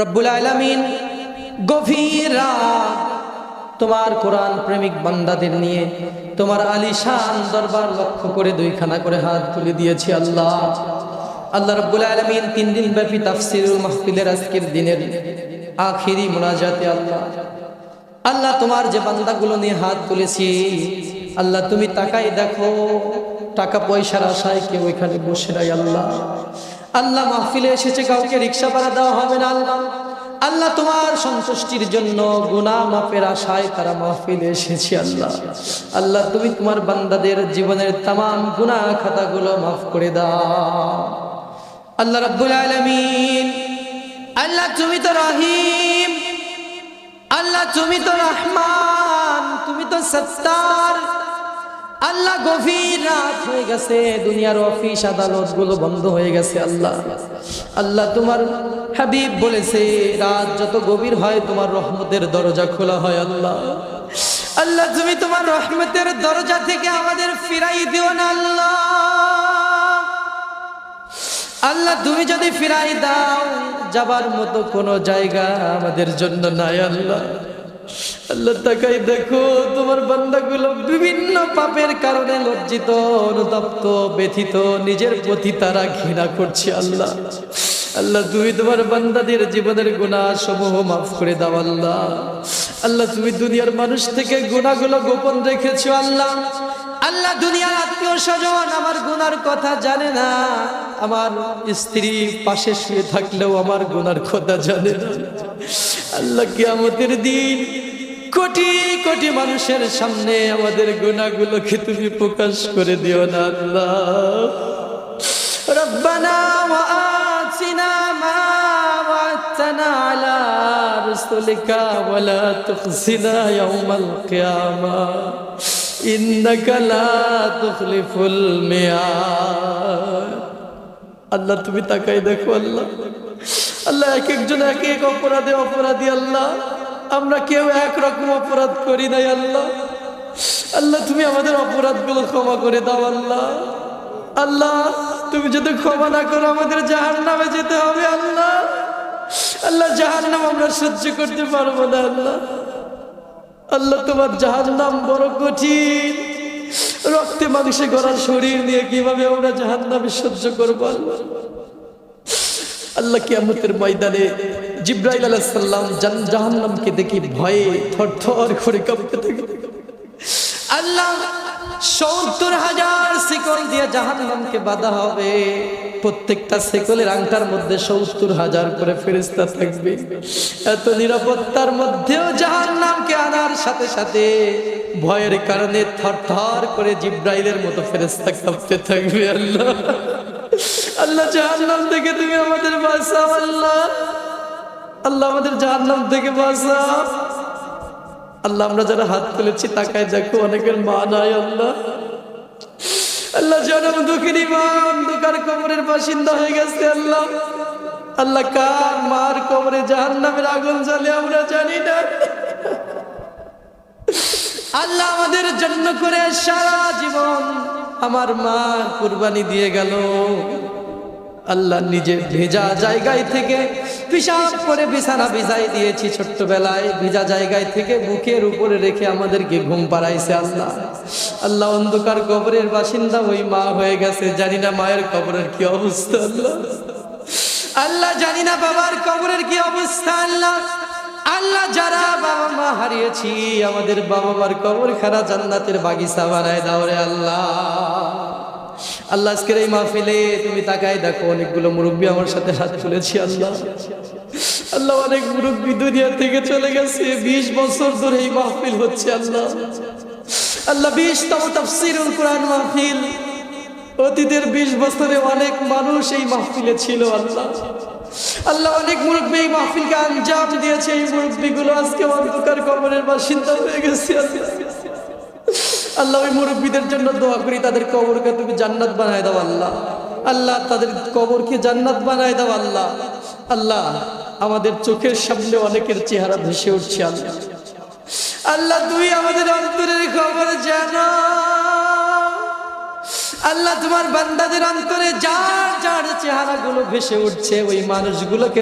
রব্বুল আলামিন গভীর তোমার কোরআন প্রেমিক বান্দাদের নিয়ে তোমার আলিশান দরবার লক্ষ্য করে দুইখানা করে হাত তুলে দিয়েছি আল্লাহ। আল্লাহ রব্বুল আলামিন তিন দিন ব্যাপী তাফসিরুল মাহফিলের আজকের দিনের আখিরি মোনাজাতে আল্লাহ। আল্লাহ তোমার যে বান্দাগুলো নিয়ে হাত তুলেছি, আল্লাহ তুমি তাকাই দেখো, টাকা পয়সার আশায় কেউ এখানে বসে নাই আল্লাহ। আল্লাহ মাহফিলে এসেছে, কাউকে রিক্সা ভাড়া দেওয়া হবে না, আল্লাহ। তোমার সন্তুষ্টির জন্য গুনাহ মাপের আশায় তারা মাহফিলে এসেছে, আল্লাহ। আল্লাহ, তুমি তোমার বান্দাদের জীবনের তাম গুনাহ খাতাগুলো মাফ করে দাও। আল্লাহ রাব্বুল আলামিন, আল্লাহ তুমি তো রহিম, আল্লাহ তুমি তো রহমান, তুমি তো সত্তার। আল্লাহ গভীর রাত হয়ে গেছে, দুনিয়ার অফিস আদালতগুলো বন্ধ হয়ে গেছে, আল্লাহ। আল্লাহ তোমার হাবিব বলেছে, রাত যত গভীর হয় তোমার রহমতের দরজা খোলা হয়, আল্লাহ। আল্লাহ, তুমি তোমার রহমতের দরজা থেকে আমাদের ফিরাই দিও না, আল্লাহ। আল্লাহ, তুমি যদি ফিরাই দাও, যাবার মতো কোনো জায়গা আমাদের জন্য নাই, আল্লাহ। আল্লাহ তাকাই দেখো, তোমার বান্দাগুলো বিভিন্ন পাপের কারণে লজ্জিত, অনুতপ্ত, ব্যথিত, নিজের প্রতি তারা ঘৃণা করছে আল্লাহ। আল্লাহ, তুমি তোমার বান্দাদের জীবনের গুণা সমূহ মাফ করে দাও আল্লাহ। আল্লাহ, তুমি দুনিয়ার মানুষ থেকে গুণাগুলো গোপন রেখেছো আল্লাহ। আল্লাহ, দুনিয়ার আত্মীয় স্বজন আমার গুনার কথা জানে না। আমার স্ত্রী পাশে শুয়ে থাকলেও আমার গুনার কথা জানে না। আল্লাহ, কিয়ামতের দিন কোটি কোটি মানুষের সামনে আমাদের গুণাগুলোকে তুমি প্রকাশ করে দিও না আল্লাহ রব্বানা وآتنا ما وعدتنا على رسلك ولا تخزنا يوم القيامة إنك لا تخلف الميعاد আল্লাহ তুমি তাকাই দেখো আল্লাহ আল্লাহ এক একজন এক এক অপরাধে অপরাধী আল্লাহ আমরা কেউ একরকম অপরাধ করি নাই, আল্লাহ। আল্লাহ, তুমি আমাদের অপরাধগুলো ক্ষমা করে দাও, আল্লাহ। আল্লাহ, তুমি যদি ক্ষমা না করো, আমাদের জাহান নামে যেতে হবে, আল্লাহ। আল্লাহ জাহান নাম আমরা সহ্য করতে পারব না, আল্লাহ। আল্লাহ, তোমার জাহান নাম বড় কঠিন। রক্তে মাংসে গড়া শরীর নিয়ে কীভাবে আমরা জাহান নামে সহ্য করব, আল্লাহ? আল্লাহ, কিয়ামতের ময়দানে জিব্রাইল আলাইহিস সালাম জাহান্নামকে দেখি ভয়ে থরথর করে কাঁপতে থাকে। আল্লাহ সত্তর হাজার শিকল দিয়ে জাহান্নামকে বাধা হবে। প্রত্যেকটা শিকলের আংটার মধ্যে সত্তর হাজার করে ফেরিস্তা থাকবে। এত নিরাপত্তার মধ্যেও জাহান্নামকে আনার সাথে সাথে ভয়ের কারণে থরথর করে জিব্রাইলের মতো ফেরেস্তা কাঁপতে থাকবে আল্লাহ। আল্লাহ জাহান্নাম থেকে তুমি আমাদের বাঁচাও আল্লাহ। আল্লাহ আমাদের জাহান্নাম থেকে বাঁচাও আল্লাহ, আমরা যারা হাত তুলেছি, তাকায় দেখো অনেকের মা নাই আল্লাহ। আল্লাহ জনম দুঃখিনী মা অন্ধকার কবরের বাসিন্দা হয়ে গেছে আল্লাহ। আল্লাহ, কার মার কবরে জাহান নামের আগুন জ্বলে আমরা জানি না। আল্লাহ আমাদের জন্য করে সারা জীবন আমার মা কুরবানি দিয়ে গেল। আল্লাহ নিজে ভেজা জায়গায় থেকে পিসাব করে বিছানা ভিজাই দিয়েছি ছোট্টবেলায়। ভিজা জায়গায় থেকে বুকের উপরে রেখে আমাদেরকে ঘুম পাড়াইছে আল্লাহ। আল্লাহ অন্ধকার কবরের বাসিন্দা ওই মা হয়ে গেছে, জানি না মায়ের কবরের কি অবস্থা আল্লাহ। আল্লাহ জানি না বাবার কবরের কি অবস্থা আল্লাহ। আল্লাহ যারা বাবা মা হারিয়েছি, আমাদের বাবা মার কবর খারা জান্নাতের বাগিচা বানায় দাও রে আল্লাহ। আল্লাহ, আজকের এই মাহফিলে তুমি তাকাই দেখো, অনেকগুলো মুরব্বী আমার সাথে হাত তুলেছি আল্লাহ। আল্লাহ, অনেক মুরব্বী দুনিয়া থেকে চলে গেছে। বিশ বছর ধরে এই মাহফিল হচ্ছে আল্লাহ। আল্লাহ বিশ তম তাফসিরুল কোরআন মাহফিল। অতীতের বিশ বছরে অনেক মানুষ এই মাহফিলে ছিল আল্লাহ। আল্লাহ, অনেক মুরব্বী এই মাহফিলকে আঞ্জাম দিয়েছে। এই মুরব্বীগুলো আজকে অন্ধকার কবরের বাসিন্দা হয়ে গেছে আল্লাহ। আল্লাহ ওই মুরব্বীদের জন্য দোয়া করি, তাদের কবরকে তুমি জান্নাত বানায় দাও আল্লাহ। আল্লাহ, তাদের কবরকে জান্নাত বানায় দাও আল্লাহ। আল্লাহ, আমাদের চোখের সামনে অনেকের চেহারা ভেসে উঠছে আল্লাহ। আল্লাহ তুই আমাদের অন্তরের খবর জানো আল্লাহ, তোমার বান্দাদের অন্তরে যার যার চেহারাগুলো ভেসে উঠছে, ওই মানুষগুলোকে